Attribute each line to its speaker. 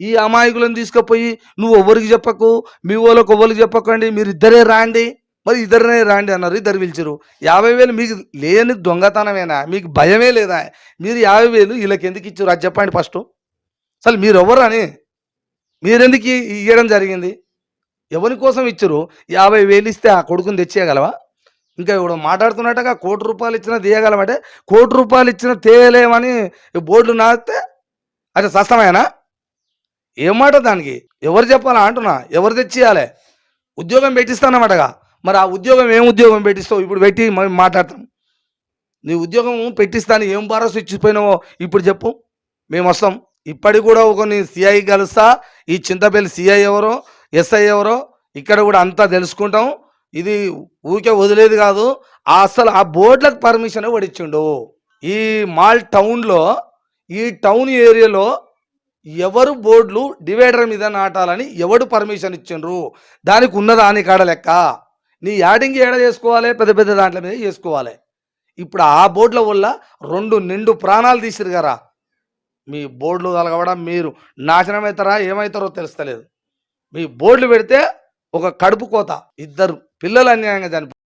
Speaker 1: ఈ అమాయకులను తీసుకుపోయి నువ్వు ఎవరికి చెప్పకు మీ వాళ్ళకి ఎవరికి చెప్పకండి మీరు ఇద్దరే రాండి. మరి ఇద్దరినే రాండి అన్నారు ఇద్దరు పిలిచారు యాభై వేలు మీకు లేని దొంగతనమేనా? మీకు భయమే లేదా? మీరు యాభై వేలు వీళ్ళకి ఎందుకు ఇచ్చారు? అది చెప్పండి ఫస్ట్. అసలు మీరు ఎవరు అని? మీరెందుకు ఇవ్వడం జరిగింది? ఎవరి కోసం ఇచ్చారు? యాభై వేలు ఇస్తే ఆ కొడుకుని తెచ్చేయగలవా? ఇంకా ఇప్పుడు మాట్లాడుతున్నట్టుగా కోటి రూపాయలు ఇచ్చిన తీయగలమంటే కోటి రూపాయలు ఇచ్చిన తేయలేమని బోర్డులు నాస్తే అది సస్తమేనా ఏం మాట దానికి? ఎవరు చెప్పాలా అంటున్నా? ఎవరు తెచ్చియాలి ఉద్యోగం పెట్టిస్తానమాటగా. మరి ఆ ఉద్యోగం ఏం ఉద్యోగం పెట్టిస్తావు? ఇప్పుడు పెట్టి మేము మాట్లాడతాం. నీ ఉద్యోగం పెట్టిస్తాను ఏం భరోసా ఇచ్చిపోయినావో ఇప్పుడు చెప్పు. మేము వస్తాం. ఇప్పటికి కూడా ఒక నీ సిఐ కలుస్తా. ఈ చింతపల్లి సిఐ ఎవరో ఎస్ఐ ఎవరో ఇక్కడ కూడా అంతా తెలుసుకుంటాం. ఇది ఊరికే వదిలేదు కాదు. ఆ అసలు ఆ బోర్డులకు పర్మిషన్ పడిచ్చిండు ఈ మాల్ టౌన్లో ఈ టౌన్ ఏరియాలో ఎవరు బోర్డులు డివైడర్ మీద నాటాలని ఎవడు పర్మిషన్ ఇచ్చిండ్రు? దానికి ఉన్నదా అని కాడ లెక్క. నీ యాడింగ్ ఏడ చేసుకోవాలి? పెద్ద పెద్ద దాంట్ల మీద చేసుకోవాలి. ఇప్పుడు ఆ బోర్డుల వల్ల రెండు నిండు ప్రాణాలు తీసిరు కదా. మీ బోర్డులు కలగవడం మీరు నాశనం అవుతారా ఏమవుతారో తెలుస్తలేదు. మీ బోర్డులు పెడితే ఒక కడుపు కోత. ఇద్దరు పిల్లలు అన్యాయంగా చనిపో